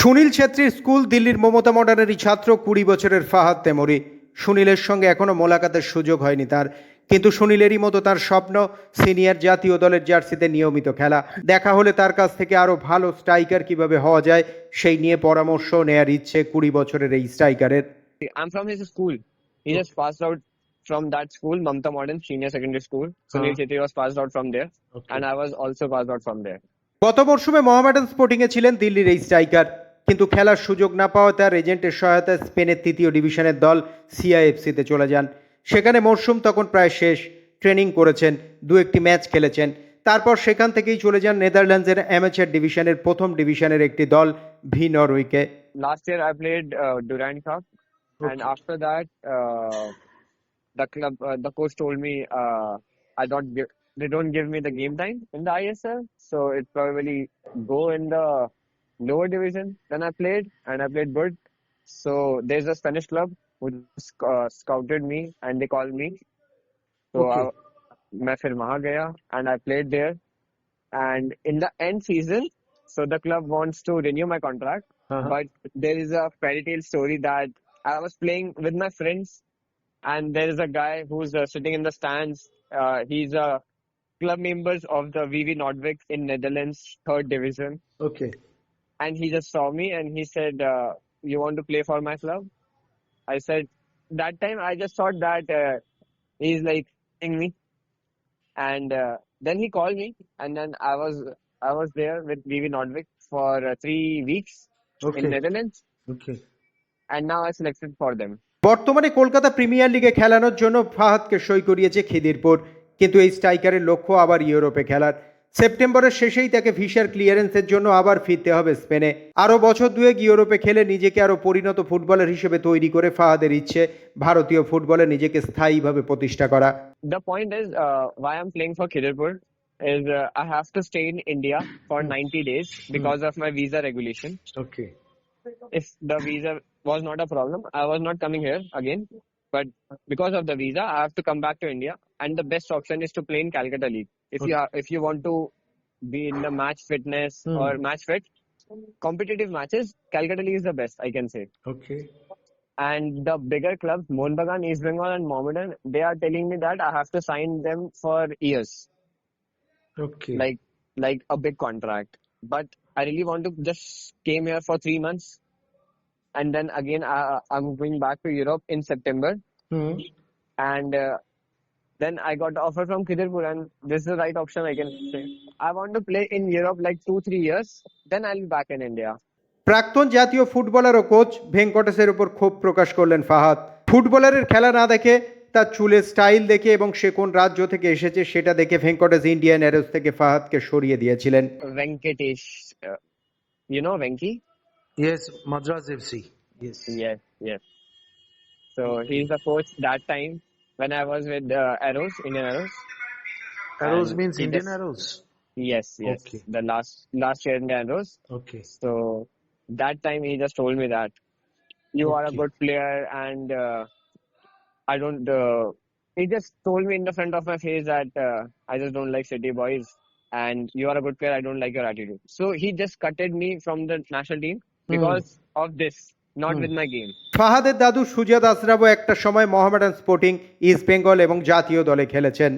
Sunil ছেত্রীর school দিল্লির মমতা মডার্নেরই ছাত্র কুড়ি বছরের ফাহাদ তেমরি সুনীলের সঙ্গে এখনও মোলাকাতের সুযোগ হয়নি তার কিন্তু সুনীলেরই মতো তার স্বপ্ন সিনিয়র জাতীয় দলের জার্সিতে নিয়মিত খেলা দেখা হলে তার কাছ থেকে আরও ভালো স্ট্রাইকার কীভাবে হওয়া যায় সেই নিয়ে পরামর্শ নেয়ার ইচ্ছে কুড়ি বছরের এই স্ট্রাইকারের I'm from his school. He just passed out from that school, Mamta Modern Senior Secondary School. Sunil Uh-huh. Chetty was passed out from there, Okay. and I was also passed out from there. গত মরশুমে মোহামেডান স্পোর্টিংয়ে ছিলেন দিল্লির এই striker কিন্তু খেলার সুযোগ না পাওয়া তার এজেন্টের সহায়তায় স্পেনের তৃতীয় ডিভিশনের দল সিআইএফসিতে চলে যান। সেখানে মরশুম তখন প্রায় শেষ। ট্রেনিং করেছেন দু একটি ম্যাচ খেলেছেন। তারপর সেখান থেকেই চলে যান নেদারল্যান্ডসের অ্যামেচার ডিভিশনের প্রথম ডিভিশনের একটি দল ভি নরউইকে Cup, and Okay. after that, uh, the club, uh, the coach told me uh, I don't give, they don't give me the game time in the ISL, so it probably go in the lower division. Then I played, and I played good. So there's a Spanish club who sc- uh, scouted me, and they called me. So Okay. I, मैं फिर वहाँ गया and I played there. And in the end season, so the club wants to renew my contract, Uh-huh. but there is a fairy tale story that I was playing with my friends, and there is a guy who's uh, sitting in the stands. Uh, he's a club members of the VV Nordvik in Netherlands, third division, Okay. and he just saw me and he said, uh, "You want to play for my club?" I said, that time I just thought that uh, he's like "Ing me, and uh, then he called me, and then I was I was there with VV Nordvik for uh, three weeks Okay. in Netherlands, Okay. and now I selected for them. বর্তমানে Kolkata premier লিগে খেলানোর জন্য ফাহাদকে সই করিয়েছে খিদিরপুর কিন্তু এই স্ট্রাইকারের লক্ষ্য আবার ইউরোপে খেলার সেপ্টেম্বরের শেষেই তাকে ফিশার ক্লিয়ারেন্সের জন্য আবার ফিরতে হবে স্পেনে। আরও বছর দুয়েক ইউরোপে খেলে নিজেকে আরও পরিণত ফুটবলার হিসেবে তৈরি করে ফাহাদের ইচ্ছে ভারতীয় ফুটবলে নিজেকে স্থায়ীভাবে প্রতিষ্ঠা করা। The point is why I am playing for Khidirpur is India for 90 days because of my visa regulation okay if the visa was not a problem I was not coming here again But because of the visa, I have to come back to India, and the best option is to play in Calcutta League. If you are, if you want to be in the match fitness Hmm. or match fit, competitive matches, Calcutta League is the best, I can say. Okay. And the bigger clubs, Mohun Bagan, East Bengal, and Mohammedan, they are telling me that I have to sign them for years, Okay. like like a big contract. But I really want to just came here for three months, and then again I, I'm going back to Europe in September, Hmm. and uh, then I got the offer from Khidirpur, and this is the right option I can say. I want to play in Europe like two three years, then I'll be back in India. প্রাক্তন জাতীয় footballer ও coach ভেঙ্কটেশের উপর ক্ষোভ প্রকাশ করলেন ফাহাদ ফুটবলারের খেলা না দেখে তার চুলের স্টাইল দেখে এবং সে কোন রাজ্য থেকে এসেছে সেটা দেখে ভেঙ্কটেশ ইন্ডিয়ান অ্যারোস থেকে ফাহাদকে সরিয়ে দিয়েছিলেন Venkatesh, uh, you know Venki? Yes, Madras FC. Yes. Yes, yes. So he's the coach that time when I was with uh, Arrows, Indian Arrows. Arrows And means Indian just- arrows. Yes, yes. Okay. The last last year in the Arrows. Okay. So that time he just told me that you are a good player and uh, I don't. Uh, he just told me in the front of my face that uh, I just don't like city boys and you are a good player. I don't like your attitude. So he just cutted me from the national team because of this, not mm. with my game. ফাহাদের দাদু সুজাত আশরাফও একটা সময় Mohammedan sporting east Bengal এবং জাতীয় দলে খেলেছেন